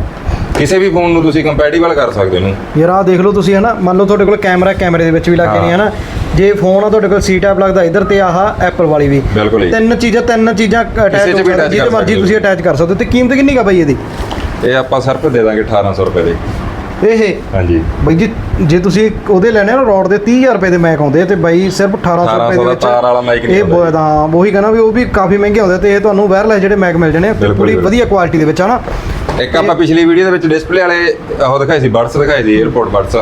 ਕਿਸੇ ਵੀ ਫੋਨ ਨੂੰ ਤੁਸੀਂ ਕੰਪੈਟੀਬਲ ਕਰ ਸਕਦੇ ਹੋ। ਯਾਰ ਆ ਦੇਖ ਲਓ ਤੁਸੀਂ ਹਨਾ? ਮੰਨ ਲਓ ਤੁਹਾਡੇ ਕੋਲ ਕੈਮਰਾ ਕੈਮਰੇ ਦੇ ਵਿੱਚ ਵੀ ਲੱਗ। ਨਹੀਂ ਹਨਾ? ਜੇ ਫੋਨ ਆ ਤੁਹਾਡੇ ਕੋਲ ਸੀ ਟੈਪ ਲੱਗਦਾ ਇਧਰ ਤੇ ਆਹ ਐਪਲ ਵਾਲੀ ਵੀ। ਤਿੰਨ ਚੀਜ਼ਾਂ ਤਿੰਨ ਚੀਜ਼ਾਂ ਅਟੈਚ ਕਰ ਮਰਜ਼ੀ ਤੁਸੀਂ। ਅਟੈਚ ਕਰ ਸਕਦੇ ਤੇ ਕੀਮਤ ਕਿੰਨੀ ਕਾ ਬਈ ਇਹਦੀ? ਇਹ ਆਪਾਂ ਸਿਰਫ ਦੇ ਦਾਂਗੇ 1800 ਰੁਪਏ ਦੇ। ਇਹ ਹਾਂਜੀ। ਬਈ ਜੀ ਜੇ ਤੁਸੀਂ ਉਹਦੇ ਲੈਣੇ ਨਾ ਰੋਡ ਦੇ 30000 ਰੁਪਏ ਦੇ ਮੈਕ ਆਉਂਦੇ ਤੇ ਬਾਈ ਸਿਰਫ 1800 ਰੁਪਏ ਦੇ 1800 ਦਾ ਵਿੱਚ ਤਾਰ ਵਾਲਾ mic ਨਹੀਂ ਇਹ ਹਾਂ ਉਹੀ ਕਹਿੰਦਾ ਵੀ ਉਹ ਵੀ ਕਾਫੀ ਮਹਿੰਗੇ ਆਉਂਦੇ ਤੇ ਇਹ ਤੁਹਾਨੂੰ ਵਾਇਰਲੈਸ ਜਿਹੜੇ ਮੈਕ ਮਿਲ ਜਾਣੇ ਪੂਰੀ। ਵਧੀਆ ਕੁਆਲਿਟੀ ਦੇ ਵਿੱਚ ਹਨਾ? ਇੱਕ ਆਪਾਂ ਪਿਛਲੀ ਵੀਡੀਓ ਦੇ ਵਿੱਚ ਡਿਸਪਲੇ ਵਾਲੇ ਉਹ ਦਿਖਾਏ ਸੀ ਬਡਸ ਦਿਖਾਏ ਸੀ 에어ਪੋਰਟ ਬਡਸ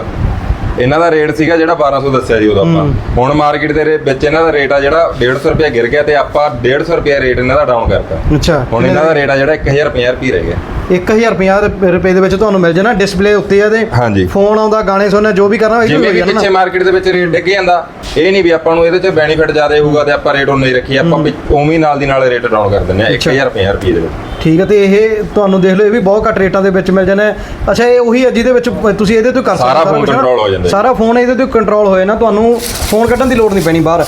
ਇਹਨਾਂ ਦਾ ਰੇਟ ਸੀਗਾ ਜਿਹੜਾ 1200 ਦੱਸਿਆ ਸੀ ਉਦੋਂ ਆਪਾਂ। ਹੁਣ ਮਾਰਕੀਟ ਦੇ ਵਿੱਚ ਇਹਨਾਂ ਦਾ ਰੇਟ ਆ ਜਿਹੜਾ 150 ਰੁਪਏ ਗਿਰ ਗਿਆ ਤੇ ਆਪਾਂ 150 ਰੁਪਏ ਰੇਟ ਇਹਨਾਂ ਦਾ ਡਾਊਨ ਕਰਤਾ। ਅੱਛਾ। ਹੁਣ ਇਹਨਾਂ ਦਾ ਰੇਟ ਆ ਜਿਹੜਾ 1050 ਰੁਪਏ ਰਹਿ ਗਿਆ। 1050 ਰੁਪਏ ਦੇ ਵਿੱਚ ਤੁਹਾਨੂੰ ਮਿਲ ਜਾਣਾ ਡਿਸਪਲੇ ਉੱਤੇ ਆ ਹਾਂਜੀ। ਫੋਨ ਆਉਂਦਾ ਗਾਣੇ ਸੁਣਨੇ ਜੋ ਵੀ ਕਰਨਾ ਇਹ ਜਿਵੇਂ ਪਿੱਛੇ ਮਾਰਕੀਟ ਦੇ ਵਿੱਚ ਰੇਟ ਡਿੱਗ ਜਾਂਦਾ ਇਹ ਨਹੀਂ ਵੀ ਆਪਾਂ ਨੂੰ ਇਹਦੇ 'ਚ ਬੈਨੀਫਿਟ ਜ਼ਿਆਦਾ ਹੋਊਗਾ ਤੇ ਆਪਾਂ ਰੇਟ ਉਨਾ ਹੀ ਰੱਖੀਏ ਆਪਾਂ ਉਵੇਂ ਨਾਲ ਦੀ ਨਾਲ ਰੇਟ ਡਾਊਨ ਕਰ ਦਿੰਦੇ ਆ 1050 ਰੁਪਏ ਦੇ ਵਿੱਚ। ਠੀਕ ਹੈ ਤੇ ਇਹ ਤੁਹਾਨੂੰ ਦੇਖ ਲਓ ਇਹ ਵੀ ਬਹੁਤ ਘੱਟ ਰੇਟਾਂ ਦੇ ਵਿੱਚ ਮਿਲ ਜਾਣਾ। ਅੱਛਾ ਇਹ ਉਹੀ ਹੈ ਜਿਹਦੇ ਵਿੱਚ ਤੁਸੀਂ ਇਹਦੇ ਤੋਂ ਕਰ ਸਕਦੇ ਸਾਰਾ ਹੋ phone ਕੁਛ ਨਾ। control ਹੋ ਜਾਂਦਾ। ਸਾਰਾ ਫੋਨ ਇਹਦੇ ਤੋਂ ਕੰਟਰੋਲ ਹੋਏ ਨਾ ਤੁਹਾਨੂੰ ਫੋਨ ਕੱਢਣ ਦੀ ਲੋੜ ਨਹੀਂ ਪੈਣੀ ਬਾਹਰ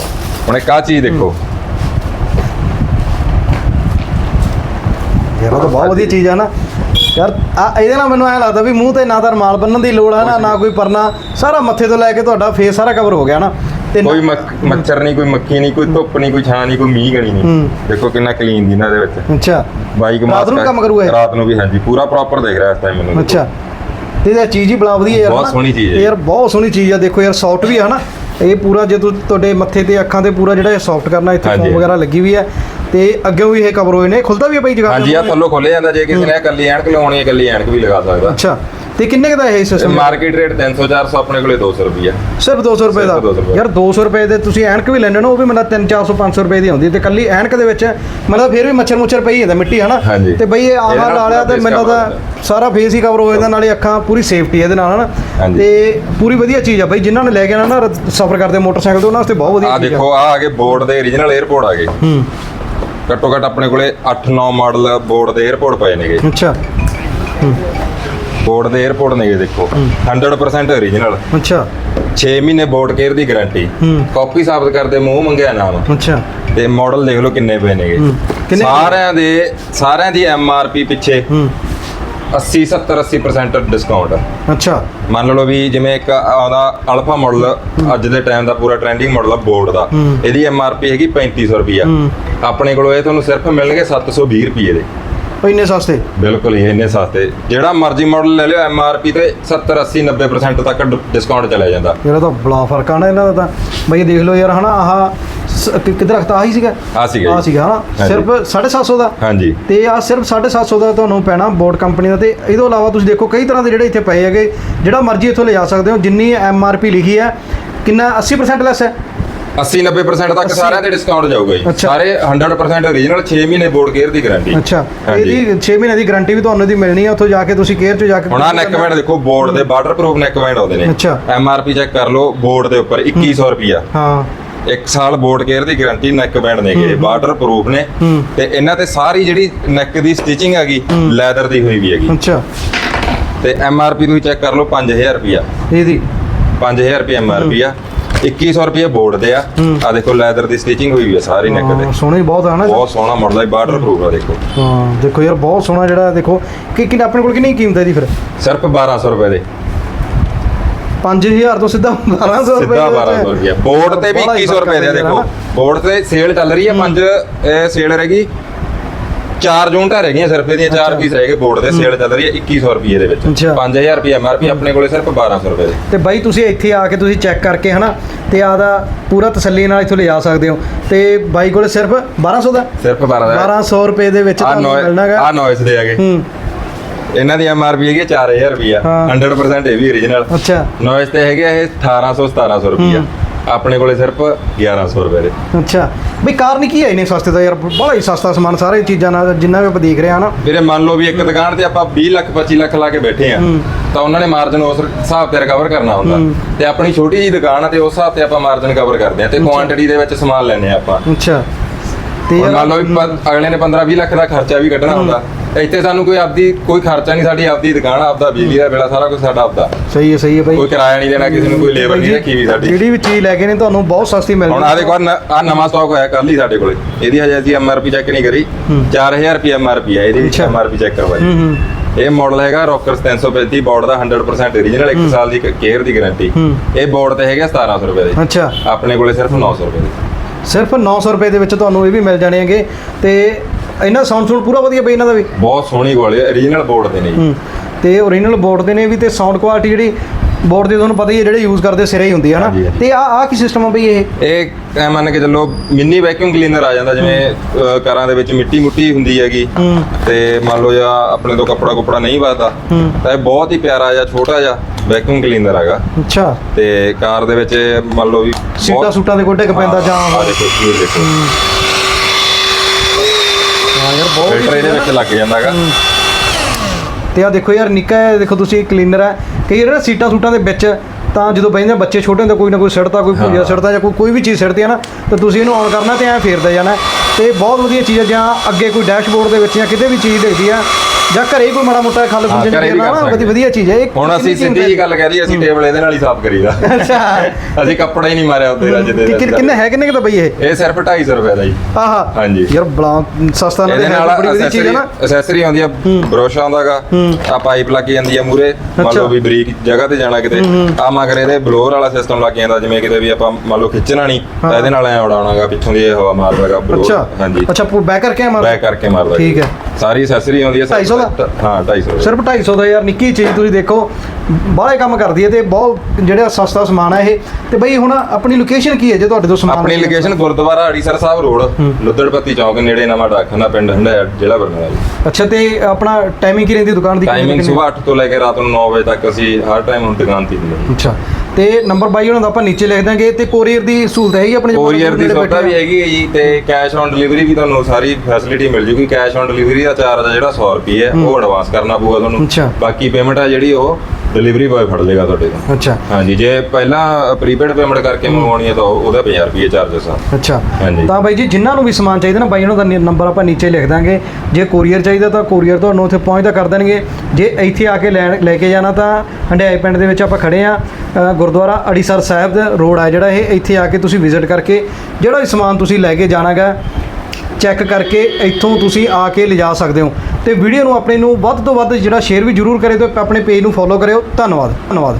ਹੁਣ ਇੱਕ ਆਹ ਚੀਜ਼ ਦੇਖੋ ਯਾਰ ਉਹ ਤਾਂ ਬਹੁਤ ਵਧੀਆ ਚੀਜ਼ ਆ ਨਾ ਯਾਰ ਆ ਇਹਦੇ ਨਾਲ ਮੈਨੂੰ ਐਂ ਲੱਗਦਾ ਵੀ ਮੂੰਹ ਤੇ ਨਾ ਤਾਂ ਰੁਮਾਲ ਬੰਨਣ ਦੀ ਲੋੜ ਹੈ ਨਾ ਨਾ ਕੋਈ ਪਰਨਾ ਸਾਰਾ ਮੱਥੇ ਤੋਂ ਲੈ ਕੇ ਤੁਹਾਡਾ ਫੇਸ ਸਾਰਾ ਕਵਰ ਹੋ ਗਿਆ ਨਾ ਤੇ ਨਾ- ਕੋਈ ਮੱਖ- ਮੱਛਰ ਨਹੀਂ ਕੋਈ ਮੱਖੀ ਨਹੀਂ ਕੋਈ ਧੁੱਪ ਨਹੀਂ ਕੋਈ ਛਾਂ ਨਹੀਂ ਕੋਈ ਮੀਂਹ ਗਣੀ ਨਹੀਂ। ਹੂੰ। ਦੇਖੋ ਕਿੰਨਾ ਕਲੀਨ ਦੀ ਇਹਨਾਂ ਦੇ ਵਿੱਚ। ਅੱਛਾ। ਬਾਈਕ ਰਾਤ ਨੂੰ ਕੰਮ ਕਰੂਗਾ ਇਹ? ਰਾਤ ਨੂੰ ਵੀ ਹਾਂਜੀ ਪੂਰਾ ਪ੍ਰੋਪਰ ਦੇਖ ਰਿਹਾ ਇਸ ਟਾਈਮ ਮੈਨੂੰ। ਅੱਛਾ। ਤੇ ਇਹ ਚੀਜ਼ ਹੀ ਬੜਾ ਵਧੀਆ ਯਾਰ ਬਹੁਤ ਹਨਾ? ਸੋਹਣੀ ਚੀਜ਼ ਹੈ। ਯਾਰ ਬਹੁਤ ਸੋਹਣੀ ਚੀਜ਼ ਆ। ਦੇਖੋ ਯਾਰ ਸੌਫਟ ਵੀ ਆ ਹਨਾ? ਇਹ ਪੂਰਾ ਜੇ ਤੁ- ਤੁਹਾਡੇ ਮੱਥੇ ਤੇ ਅੱਖਾਂ ਤੇ ਪੂਰਾ ਜਿਹੜਾ ਸੌਫਟ ਕਰਨਾ ਇੱਥੇ ਹਾਂਜੀ। ਫੋਮ ਵਗੈਰਾ ਲੱਗੀ ਵੀ ਹੈ ਤੇ ਅੱਗੇ ਵੀ ਇਹ ਕਵਰ ਹੋਏ ਨੇ। ਖੁੱਲਦਾ ਵੀ ਹੈ ਬਾਈ ਜਗ੍ਹਾ ਹਾਂਜੀ ਆ ਥੱਲੋਂ ਖੋਲੇ ਜਾਂਦਾ ਜੇ ਕਿਸੇ ਨੇ ਇਕੱਲੀ ਐਨਕ ਲਵਾਉਣੀ ਹੈ ਇਕੱਲੀ ਐਨਕ ਵੀ ਲਗਾ ਸਕਦਾ। ਅੱਛਾ। ਤੇ ਕਿੰਨੇ ਕੁ ਦਾ ਇਹ ਸਿਸਟਮ ਮਾਰਕੀਟ ਰੇਟ 300 400 ਆਪਣੇ ਕੋਲੇ 200 ਰੁਪਏ ਸਿਰਫ 200 ਰੁਪਏ ਦਾ? ਯਾਰ 200 ਰੁਪਏ ਦੇ ਤੁਸੀਂ ਐਨਕ ਵੀ ਲੈਣੇ ਨਾ ਉਹ ਵੀ ਮਤਲਬ 3 400 500 ਰੁਪਏ ਦੀ ਆਉਂਦੀ ਤੇ ਕੱਲੀ ਐਨਕ ਦੇ ਵਿੱਚ ਮਤਲਬ ਫਿਰ ਵੀ ਮੱਛਰ ਮੁੱਛਰ ਪਈ ਜਾਂਦਾ ਮਿੱਟੀ ਹਨਾ? ਤੇ ਬਈ ਇਹ ਆਹ ਲਾਲਿਆ ਤੇ ਮੈਨੂੰ ਤਾਂ ਸਾਰਾ ਫੇਸ ਹੀ ਕਵਰ ਹੋ ਜਾਂਦਾ ਨਾਲੇ ਅੱਖਾਂ ਪੂਰੀ ਸੇਫਟੀ ਇਹਦੇ ਨਾਲ ਹਨਾ? ਤੇ ਪੂਰੀ ਵਧੀਆ ਚੀਜ਼ ਆ ਬਈ ਜਿਨ੍ਹਾਂ ਨੇ ਲੈ ਕੇ ਨਾ ਸਫਰ ਕਰਦੇ ਮੋਟਰਸਾਈਕਲ ਤੇ ਉਹਨਾਂ ਵਾਸਤੇ ਬਹੁਤ ਵਧੀਆ ਆ। ਦੇਖੋ ਆ ਆ ਗਏ ਬੋਰਡ ਦੇ origignal 에ਅਰਪੋਰਟ ਆ ਗਏ। ਹੂੰ। ਘੱਟੋ ਘੱਟ ਆਪਣੇ ਕੋਲੇ 8-9 ਮਾਡਲ ਬੋਰਡ ਦੇ 에ਅਰਪੋਰਟ ਪਏ ਨੇਗੇ। ਅੱਛਾ। ਹੂੰ। ਬੋਰਡ ਦੇ 에어ਪੋਰਟ ਨੇਗੇ ਦੇਖੋ 100% origignal ਅੱਛਾ। 6 ਮਹੀਨੇ ਬੋਰਡ ਕੇਅਰ ਦੀ ਗਾਰੰਟੀ। ਕਾਪੀ ਸਾਬਤ ਕਰਦੇ ਮੂੰਹ ਮੰਗਿਆ ਨਾਮ। ਅੱਛਾ। ਤੇ ਮਾਡਲ ਦੇਖ ਲਓ ਕਿੰਨੇ ਪਏ ਨੇਗੇ? ਸਾਰਿਆਂ ਦੇ ਸਾਰਿਆਂ ਦੀ ਐਮ ਆਰ ਪੀ ਪਿੱਛੇ ਹੂੰ। 80 70 80% ਡਿਸਕਾਊਂਟ ਅੱਛਾ। ਮੰਨ ਲਓ ਵੀ ਜਿਵੇਂ ਇੱਕ ਆਉਂਦਾ ਅਲਫਾ ਮਾਡਲ ਅੱਜ ਦੇ ਟਾਈਮ ਦਾ ਪੂਰਾ ਟ੍ਰੈਂਡਿੰਗ ਮਾਡਲ ਆ ਬੋਰਡ ਦਾ। ਇਹਦੀ ਐਮ ਆਰ ਪੀ ਹੈਗੀ 3500 ਰੁਪਿਆ ਆਪਣੇ ਕੋਲੋਂ ਇਹ ਤੁਹਾਨੂੰ ਸਿਰਫ ਮਿਲਣਗੇ 720 ਰੁਪਏ ਦੇ। ਇੰਨੇ ਸਸਤੇ? ਬਿਲਕੁਲ ਹੀ ਇੰਨੇ ਸਸਤੇ। ਜਿਹੜਾ ਮਰਜ਼ੀ ਮਾਡਲ ਲੈ ਲਿਓ ਐਮ ਆਰ ਪੀ ਤੇ 70 80 90% ਤੱਕ ਡਿਸਕਾਊਂਟ ਚਲਾ ਜਾਂਦਾ। ਯਾਰ ਇਹ ਤਾਂ ਬੜਾ ਫ਼ਰਕ ਆ ਨਾ ਇਹਨਾਂ ਦਾ ਤਾਂ। ਬਈ ਦੇਖ ਲਓ ਯਾਰ ਹਨਾ ਆਹ ਕਿੱਧਰ ਰੱਖਤਾ ਆਹੀ ਸੀਗਾ? ਆਹ ਸੀਗਾ। ਆਹ ਸੀਗਾ ਹਨਾ। ਸਿਰਫ 750 ਦਾ। ਹਾਂਜੀ। ਤੇ ਆ ਸਿਰਫ 750 ਦਾ ਤੁਹਾਨੂੰ ਪੈਣਾ ਬੋਰਡ ਕੰਪਨੀ ਦਾ। ਤੇ ਇਹ ਤੋਂ ਇਲਾਵਾ ਤੁਸੀਂ ਦੇਖੋ ਕਈ ਤਰ੍ਹਾਂ ਦੇ ਜਿਹੜੇ ਇੱਥੇ ਪਏ ਹੈਗੇ ਜਿਹੜਾ ਮਰਜ਼ੀ ਇੱਥੋਂ ਲਿਜਾ ਸਕਦੇ ਹੋ ਜਿੰਨੀ ਐਮ ਆਰ ਪੀ ਲਿਖੀ ਹੈ ਕਿੰਨਾ 80% ਲੈਸ ਹੈ। 80 90% ਤੱਕ 80 ਸਾਰਿਆਂ ਤੇ ਡਿਸਕਾਊਂਟ ਜਾਊਗਾ ਜੀ। ਅੱਛਾ। ਸਾਰੇ 100% ਓਰੀਜਨਲ 6 ਮਹੀਨੇ ਬੋਰਡ ਕੇਅਰ ਦੀ ਗਾਰੰਟੀ ਅੱਛਾ ਹਾਂਜੀ। ਇਹਦੀ 6 ਮਹੀਨੇ ਦੀ ਗਾਰੰਟੀ ਵੀ ਤੁਹਾਨੂੰ ਇਹਦੀ ਮਿਲਣੀ ਹੈ ਉੱਥੋਂ ਜਾ ਕੇ ਤੁਸੀਂ ਕੇਅਰ 'ਚ ਜਾ ਕੇ ਹੁਣ ਆ ਨੈਕ ਬੈਂਡ ਦੇਖੋ ਬੋਰਡ ਦੇ ਵਾਟਰਪ੍ਰੂਫ ਨੈਕ ਬੈਂਡ ਆਉਂਦੇ ਨੇ। ਅੱਛਾ। ਐਮ ਆਰ ਪੀ ਚੈੱਕ ਕਰ ਲਓ ਬੋਰਡ ਦੇ ਉੱਪਰ 2100 ਰੁਪਿਆ ਹਾਂ। ਇੱਕ ਸਾਲ ਬੋਰਡ ਕੇਅਰ ਦੀ ਗਾਰੰਟੀ ਨੈਕ ਬੈਂਡ ਨੇਗੇ ਵਾਟਰਪ੍ਰੂਫ ਨੇ। ਹੂੰ। ਤੇ ਇਹਨਾਂ ਤੇ ਸਾਰੀ ਜਿਹੜੀ ਨੈਕ ਦੀ ਸਟਿਚਿੰਗ ਹੈਗੀ ਲੈਦਰ ਦੀ ਹੋਈ ਵੀ ਹੈਗੀ। ਅੱਛਾ। ਤੇ ਐਮ ਆਰ ਪੀ ਤੁਸੀਂ ਚੈੱਕ ਕਰ ਲਓ 5000 ਰੁਪਿਆ ਇਹਦੀ? 5000 ਰੁਪਏ ਐਮ ਆਰ ਪੀ ਆ। 2100 ਰੁਪਏ ਬੋਰਡ ਦੇ ਆ। ਆ ਦੇਖੋ ਲੈਦਰ ਦੀ ਸਟਿਚਿੰਗ ਹੋਈ ਵੀ ਆ ਸਾਰੀ ਨੈਕ ਤੇ। ਸੋਹਣਾ ਹੀ ਬਹੁਤ ਆ ਨਾ। ਬਹੁਤ ਸੋਹਣਾ ਮਾਡਲ ਹੈ ਵਾਟਰਪ੍ਰੂਫ ਆ ਦੇਖੋ। ਹਾਂ ਦੇਖੋ ਯਾਰ ਬਹੁਤ ਸੋਹਣਾ ਜਿਹੜਾ ਦੇਖੋ ਕਿ ਕਿ ਆਪਣੇ ਕੋਲ ਕਿੰਨੀ ਕੀਮਤ ਹੈ ਇਹਦੀ ਫਿਰ? ਸਿਰਫ 1200 ਰੁਪਏ ਦੇ। 5000 ਤੋਂ ਸਿੱਧਾ 1200 ਰੁਪਏ ਸਿੱਧਾ ਦੇ ਵਿੱਚ। 1200 ਰੁਪਏ। ਬੋਰਡ ਤੇ ਵੀ ਬੜਾ ਹੀ 2100 ਰੁਪਏ ਦੇ ਦੇਖੋ। ਬੋਰਡ ਤੇ ਸੇਲ ਚੱਲ ਰਹੀ ਹੈ ਪੰਜ ਇਹ ਸੇਲ ਰਹੇਗੀ। ਚਾਰ ਯੂਨਿਟਾਂ ਰਹਿ ਗਈਆਂ ਸਿਰਫ ਇਹਦੀਆਂ ਚਾਰ। ਪੀਸ ਰਹਿ ਗਏ ਬੋਰਡ ਦੇ ਸੇਲ ਚੱਲ ਰਹੀ ਹੈ 2100 ਰੁਪਏ ਦੇ ਵਿੱਚ। ਅੱਛਾ। 5000 ਰੁਪਏ ਐਮਆਰਪੀ ਆਪਣੇ ਕੋਲੇ ਸਿਰਫ 1200 ਰੁਪਏ ਦੇ। ਤੇ ਬਾਈ ਤੁਸੀਂ ਇੱਥੇ ਆ ਕੇ ਤੁਸੀਂ ਚੈੱਕ ਕਰਕੇ ਹਨਾ ਤੇ ਆਦਾ ਪੂਰਾ ਤਸੱਲੀ ਨਾਲ ਇੱਥੋਂ ਲਿਜਾ ਸਕਦੇ ਹੋ। ਤੇ ਬਾਈ ਕੋਲੇ ਸਿਰਫ 1200 ਦਾ? ਸਿਰਫ 12000 1200 ਰੁਪਏ ਦੇ ਵਿੱਚ ਤੁਹਾਨੂੰ ਮਿਲਣਾਗਾ। ਆ ਨੋਇਸ ਦੇ ਹੈਗੇ। ਹੂੰ। ਇਹਨਾਂ ਦੀ ਐਮਆਰਪੀ ਹੈਗੀ 4000 ਰੁਪਿਆ ਹਾਂ। 100% ਇਹ ਵੀ origignal ਅੱਛਾ। ਨੋਇਸ ਤੇ ਹੈਗੇ ਇਹ 1800 1700 ਰੁਪਿਆ ਆਪਣੇ ਕੋਲੇ ਸਿਰਫ 1100 ਰੁਪਏ ਦੇ। ਅੱਛਾ। ਬਈ ਕਾਰਨ ਕੀ ਹੈ ਇਹਨੇ ਸਸਤੇ ਦਾ ਯਾਰ ਬੜਾ ਹੀ ਸਸਤਾ ਸਮਾਨ ਸਾਰੇ ਚੀਜ਼ਾਂ ਨਾਲ ਜਿੰਨਾ ਵੀ ਆਪਾਂ ਦੇਖ ਰਹੇ ਨਾ। ਵੀਰੇ ਮੰਨ ਲਓ ਵੀ ਇੱਕ ਦੁਕਾਨ ਤੇ ਆਪਾਂ 20 ਲੱਖ 25 ਲੱਖ ਲਾ ਕੇ ਬੈਠੇ ਆ ਤਾਂ ਉਹਨਾਂ ਨੇ ਮਾਰਜਨ ਉਸ ਹਿਸਾਬ ਤੇ ਰਿਕਵਰ ਕਰਨਾ ਹੁੰਦਾ। ਤੇ ਆਪਣੀ ਛੋਟੀ ਜੀ ਦੁਕਾਨ ਆ ਤੇ ਉਸ ਹਿਸਾਬ ਤੇ ਆਪਾਂ ਮਾਰਜਨ ਕਵਰ ਕਰਦੇ ਆ ਤੇ ਕੁਆਂਟੀਟੀ ਦੇ ਵਿੱਚ ਸਮਾਨ ਲੈਨੇ ਆ ਆਪਾਂ। ਅੱਛਾ। ਹੁਣ ਮੰਨ ਲਓ ਵੀ ਪ- ਅਗਲੇ ਨੇ 15 20 ਲੱਖ ਦਾ ਖਰਚਾ ਵੀ ਕੱਢਣਾ ਹੁੰਦਾ। ਇੱਥੇ ਸਾਨੂੰ ਕੋਈ ਆਪਦੀ ਕੋਈ ਖਰਚਾ ਨਹੀਂ ਸਾਡੀ ਆਪਦੀ ਦੁਕਾਨ ਆ, ਆਪਦਾ ਬਿਜਲੀ ਦਾ ਬਿੱਲ ਆ, ਸਾਰਾ ਕੁਝ ਸਾਡਾ ਆਪਦਾ। ਸਹੀ ਹੈ ਸਹੀ ਹੈ ਬਾਈ ਕੋਈ ਕਿਰਾਇਆ ਨਹੀਂ ਦੇਣਾ ਕਿਸੇ ਨੂੰ ਕੋਈ ਲੇਬਰ ਨਹੀਂ ਰੱਖੀ ਵੀ ਸਾਡੀ। ਜਿਹੜੀ ਵੀ ਚੀਜ਼ ਲੈ ਕੇ ਨੇ ਤੁਹਾਨੂੰ ਬਹੁਤ ਸਸਤੀ ਮਿਲ ਹੁਣ ਆ ਦੇਖੋ ਆ ਨਵਾਂ ਸਟਾਕ ਹੋਇਆ ਕੱਲ ਹੀ ਸਾਡੇ ਕੋਲੇ। ਇਹਦੀ ਹਜੇ ਅਸੀਂ ਐਮਆਰਪੀ ਚੈੱਕ ਨਹੀਂ ਕਰੀ। 4000 ਰੁਪਏ ਐਮਆਰਪੀ ਹੈ ਇਹਦੀ ਵਿੱਚ ਅੱਛਾ। ਐਮਆਰਪੀ ਚੈੱਕ ਕਰਵਾਈ। ਹੂੰ ਹੂੰ। ਇਹ ਮਾਡਲ ਹੈਗਾ ਰੌਕਰਸ 335 ਬੋਰਡ ਦਾ 100% ਓਰੀਜਨਲ 1 ਸਾਲ ਦੀ ਕੇਅਰ ਦੀ ਗਾਰੰਟੀ ਹੂੰ। ਇਹ ਬੋਰਡ ਤੇ ਹੈਗਾ 1700 ਰੁਪਏ ਦੇ। ਅੱਛਾ। ਆਪਣੇ ਕੋਲੇ ਸਿਰਫ 900 ਰੁਪਏ ਦੇ। ਸਿਰਫ 900 ਰੁਪਏ ਦੇ ਵਿੱਚ ਤੁਹਾਨੂੰ ਇਹ ਵੀ ਮਿਲ ਜਾਣੇ ਹੈਗੇ ਤੇ ਇਹਨਾਂ ਸਾਊਂਡ ਸੂਟ ਪੂਰਾ ਵਧੀਆ ਬਈ ਇਹਨਾਂ ਦਾ ਵੀ? ਬਹੁਤ ਸੋਹਣੀ ਕੁਆਲਿਟੀ ਓਰੀਜਨਲ ਬੋਰਡ ਦੇ ਨੇ ਜੀ। ਹੂੰ ਤੇ ਓਰੀਜਨਲ ਬੋਰਡ ਦੇ ਨੇ ਵੀ ਤੇ ਸਾਊਂਡ ਕੁਆਲਿਟੀ ਜਿਹੜੀ ਬੋਰਡ ਦੀ ਤੁਹਾਨੂੰ ਪਤਾ ਹੀ ਹੈ ਜਿਹੜੇ ਯੂਜ਼ ਕਰਦੇ ਸਿਰੇ ਹੀ ਹੁੰਦੀ ਹੈ ਹਾਂਜੀ। ਤੇ ਆ ਆ ਕੀ ਸਿਸਟਮ ਆ ਬਈ ਇਹ? ਇਹ ਐ ਮੰਨ ਕੇ ਚੱਲੋ ਮਿੰਨੀ ਵੈਕਿਊਮ ਕਲੀਨਰ ਆ ਜਾਂਦਾ ਜਿਵੇਂ ਕਾਰਾਂ ਦੇ ਵਿੱਚ ਮਿੱਟੀ ਮੁੱਟੀ ਹੁੰਦੀ ਹੈਗੀ। ਹੂੰ। ਤੇ ਮੰਨ ਲਓ ਜਾਂ ਆਪਣੇ ਤੋਂ ਕੱਪੜਾ ਕੁਪੜਾ ਨਹੀਂ ਵੱਜਦਾ ਹੂੰ। ਤਾਂ ਇਹ ਬਹੁਤ ਹੀ ਪਿਆਰਾ ਜਿਹਾ ਛੋਟਾ ਜਿਹਾ ਵੈਕਿਊਮ ਕਲੀਨਰ ਹੈਗਾ। ਅੱਛਾ। ਤੇ ਕਾਰ ਦੇ ਵਿੱਚ ਮੰਨ ਲਓ ਵੀ ਸੀਟਾਂ ਸੂਟਾਂ ਦੇ ਕੋਟੇ ਕ ਪੈਂਦਾ ਜਾਂ ਆ ਦੇਖੋ ਇਹ ਦੇਖੋ। ਹਾਂ। ਯਾਰ ਬਹੁਤ ਫਿਲਟਰ ਇਹਦੇ ਵਿੱਚ ਲੱਗ ਜਾਂਦਾ ਹੈਗਾ। ਤੇ ਆ ਦੇਖੋ ਯਾਰ ਨਿੱਕਾ ਹੈ ਦੇਖੋ ਤੁਸੀਂ ਕਲੀਨਰ ਹੈ। ਕਈ ਨਾ ਸੀਟਾਂ ਸੂਟਾਂ ਦੇ ਵਿੱਚ ਤਾਂ ਜਦੋਂ ਬੈਠਦੇ ਬੱਚੇ ਛੋਟੇ ਹੁੰਦੇ ਕੋਈ ਨਾ ਕੋਈ ਸਿੜਦਾ ਕੋਈ ਭੁਜੀਆ ਸਿੜਦਾ ਜਾਂ ਕੋਈ ਕੋਈ ਵੀ ਚੀਜ਼ ਸਿੜਦੀ ਹੈ ਨਾ ਤਾਂ ਤੁਸੀਂ ਇਹਨੂੰ ਆਨ ਕਰਨਾ ਤੇ ਐ ਫੇਰਦਾ ਜਾਣਾ ਤੇ ਬਹੁਤ ਵਧੀਆ ਚੀਜ਼ ਹੈ ਜਾਂ ਅੱਗੇ ਕੋਈ ਡੈਸ਼ਬੋਰਡ ਦੇ ਵਿੱਚ ਜਾਂ ਕਿਤੇ ਵੀ ਚੀਜ਼ ਦੇਖਦੀ ਆ ਜਾਂ ਘਰੇ ਕੋਈ ਮਾੜਾ ਮੋਟਾ ਖੱਲ ਹਾਂ, ਖੁੰਝਣ ਘਰੇ ਵੀ ਕਰ ਸਕਦੇ। ਵਧੀਆ ਚੀਜ਼ ਹੈ ਇਹ ਹੁਣ ਅਸੀਂ ਕਿੰਨੀ ਸਿੱਧੀ ਜੀ ਗੱਲ ਕਹਿ ਦਈਏ ਅਸੀਂ ਟੇਬਲ ਇਹਦੇ ਨਾਲ ਹੀ ਸਾਫ਼ ਕਰੀਦਾ। ਅੱਛਾ। ਅਸੀਂ ਕੱਪੜਾ ਹੀ ਨਹੀਂ ਮਾਰਿਆ ਉੱਤੇ ਰੱਜ ਦੇ ਕਿ- ਕਿ- ਕਿੰਨੇ ਹੈ ਕਿੰਨੇ ਕੁ ਦਾ ਬਈ ਇਹ? ਇਹ ਸਿਰਫ 250 ਰੁਪਏ ਦਾ ਜੀ। ਆਹਾ। ਹਾਂਜੀ। ਯਾਰ ਬਲਾ ਸਸਤਾ ਨਾਲ ਇਹਦੇ ਹੈ ਨਾਲ ਬੜੀ ਵਧੀਆ ਚੀਜ਼ ਹੈ ਨਾ। ਐਕਸੈਸਰੀ ਆਉਂਦੀ ਆ ਬਰੋਸ਼ ਆਉਂਦਾਗਾ। ਆ ਪਾਈਪ ਲੱਗ ਜਾਂਦੀ ਆ ਮੂਰੇ ਮੰਨ ਅੱਛਾ। ਲਓ ਵੀ ਬਰੀਕ ਜਗ੍ਹਾ ਤੇ ਜਾਣਾ ਕਿਤੇ। ਆ ਮਗਰ ਇਹਦੇ ਬਲੋਰ ਵਾਲਾ ਸਿਸਟਮ ਲੱਗ ਜਾਂਦਾ ਜਿਵੇਂ ਕਿਤੇ ਵੀ ਆਪਾਂ ਮੰਨ ਲਓ ਖਿੱਚਣਾ ਨਹੀਂ ਤਾਂ ਇਹਦੇ ਨਾਲ ਐ ਉਡਾਉਣਾਗਾ ਪਿੱਛੋਂ ਦੀ ਇਹ ਹਵਾ ਮਾਰਦਾਗਾ ਬਲੋਰ। ਅੱਛਾ। ਹਾਂਜੀ। ਅੱਛਾ ਬੈਕ ਕਰਕੇ ਮਾਰ ਬੈਕ ਕਰਕੇ ਮਾਰਦਾ ਠੀਕ ਹੈ। ਸਾਰੀ ਐਕਸੈਸਰੀ ਆਉਂਦੀ ਹੈ 250 ਦਾ? ਹਾਂ 250 ਸਿਰਫ 250 ਦਾ ਯਾਰ ਨਿੱਕੀ ਚੀਜ਼ ਤੁਸੀਂ ਦੇਖੋ ਬਾਹਲੇ ਕੰਮ ਕਰਦੀ ਹੈ ਤੇ ਬਹੁਤ ਜਿਹੜਾ ਸਸਤਾ ਸਮਾਨ ਹੈ ਇਹ। ਤੇ ਬਈ ਹੁਣ ਆਪਣੀ ਲੋਕੇਸ਼ਨ ਕੀ ਹੈ ਜੇ ਤੁਹਾਡੇ ਤੋਂ ਸਮਾਨ ਆਪਣੀ ਲੈਣਾ? ਲੋਕੇਸ਼ਨ ਗੁਰਦੁਆਰਾ ਅੜੀਸਰ ਸਾਹਿਬ ਰੋਡ ਲੁੱਦੜਪੱਤੀ ਚੌਕ ਨੇੜੇ ਨਵਾਂ ਡਾਕਖਾਨਾ ਪਿੰਡ ਹੰਡਾਇਆ ਜ਼ਿਲ੍ਹਾ ਬਰਨਾਲਾ ਅੱਛਾ ਤੇ ਆਪਣਾ ਟਾਈਮਿੰਗ ਕੀ ਰਹਿੰਦੀ ਦੁਕਾਨ ਦੀ? ਟਾਈਮਿੰਗ ਸਵੇਰ 8 ਤੋਂ ਲੈ ਕੇ ਰਾਤ ਨੂੰ 9 ਵਜੇ ਤੱਕ ਅਸੀਂ ਹਰ ਟਾਈਮ ਹੁਣ ਦੁਕਾਨ ਤੇ ਹੁੰਦੇ ਹਾਂ। ਅੱਛਾ। ਤੇ ਨੰਬਰ ਬਾਈ ਉਹਨਾਂ ਦਾ ਆਪਾਂ ਨੀਚੇ ਲਿਖ ਦਾਂਗੇ ਤੇ ਕੋਰੀਅਰ ਦੀ ਸਹੂਲਤ ਹੈਗੀ ਆਪਣੇ ਕੋਲ ਕੋਰੀਅਰ ਦੀ ਸੁਵਿਧਾ ਵੀ? ਹੈਗੀ ਹੈ ਜੀ ਤੇ ਕੈਸ਼ ਔਨ ਡਿਲੀਵਰੀ ਵੀ ਤੁਹਾਨੂੰ ਸਾਰੀ ਫੈਸਿਲਿਟੀ ਮਿਲ ਜੂਗੀ ਕੈਸ਼ ਔਨ ਡਿਲੀਵਰੀ ਦਾ ਚਾਰਜ ਜਿਹੜਾ 100 ਰੁਪਏ ਹੈ ਉਹ ਐਡਵਾਂਸ ਕਰਨਾ ਪਊਗਾ ਤੁਹਾਨੂੰ। ਬਾਕੀ ਪੇਮੈਂਟ ਆ ਜਿਹੜੀ ਉਹ ਡਿਲੀਵਰੀ ਬॉय ਫੜ ਲੇਗਾ ਤੁਹਾਡੇ ਤੋਂ। ਅੱਛਾ। ਹਾਂਜੀ ਜੇ ਪਹਿਲਾਂ ਪ੍ਰੀਪੇਡ ਪੇਮੈਂਟ ਕਰਕੇ ਮੰਗਵਾਉਣੀ ਹੈ ਤਾਂ ਉਹ- ਉਹਦਾ 50 ਰੁਪਏ ਚਾਰਜਸ ਆ। ਅੱਛਾ। ਹਾਂਜੀ। ਤਾਂ ਬਾਈ ਜੀ ਜਿਨ੍ਹਾਂ ਨੂੰ ਵੀ ਸਮਾਨ ਚਾਹੀਦਾ ਨਾ ਬਾਈ ਉਹਨਾਂ ਦਾ ਨੰਬਰ ਆਪਾਂ ਨੀਚੇ ਲਿਖ ਦਾਂਗੇ। ਜੇ ਕੋਰੀਅਰ ਚਾਹੀਦਾ ਤਾਂ ਕੋਰੀਅਰ ਤੁਹਾਨੂੰ ਉੱਥੇ ਪਹੁੰਚਦਾ ਕਰ ਦੇਣਗੇ। ਜੇ ਇੱਥੇ ਆ ਕੇ ਲੈਣ ਲੈ ਕੇ ਜਾਣਾ ਤਾਂ ਹੰਡਿਆਏ ਪਿੰਡ ਦੇ ਵਿੱਚ ਆਪਾਂ ਖੜੇ ਆ ਗੁਰਦੁਆਰਾ ਅੜੀਸਰ ਸਾਹਿਬ ਦਾ ਰੋਡ ਆ ਜਿਹੜਾ ਇਹ। ਇੱਥੇ ਆ ਕੇ ਤੁਸੀਂ ਵਿਜ਼ਿਟ ਕਰਕੇ ਜਿਹੜਾ ਵੀ ਸਮਾਨ ਤੁਸੀਂ ਲੈ ਕੇ ਜਾਣਾਗਾ ਚੈੱਕ ਕਰਕੇ ਇੱਥੋਂ ਤੁਸੀਂ ਆ ਕੇ ਲਿਜਾ ਸਕਦੇ ਹੋ। ਤੇ ਵੀਡੀਓ ਨੂੰ ਆਪਣੇ ਨੂੰ ਵੱਧ ਤੋਂ ਵੱਧ ਜਿਹੜਾ ਸ਼ੇਅਰ ਵੀ ਜਰੂਰ ਕਰਿਓ ਤੇ ਆਪਣੇ ਪੇਜ ਨੂੰ ਫੋਲੋ ਕਰਿਓ। ਧੰਨਵਾਦ। ਧੰਨਵਾਦ।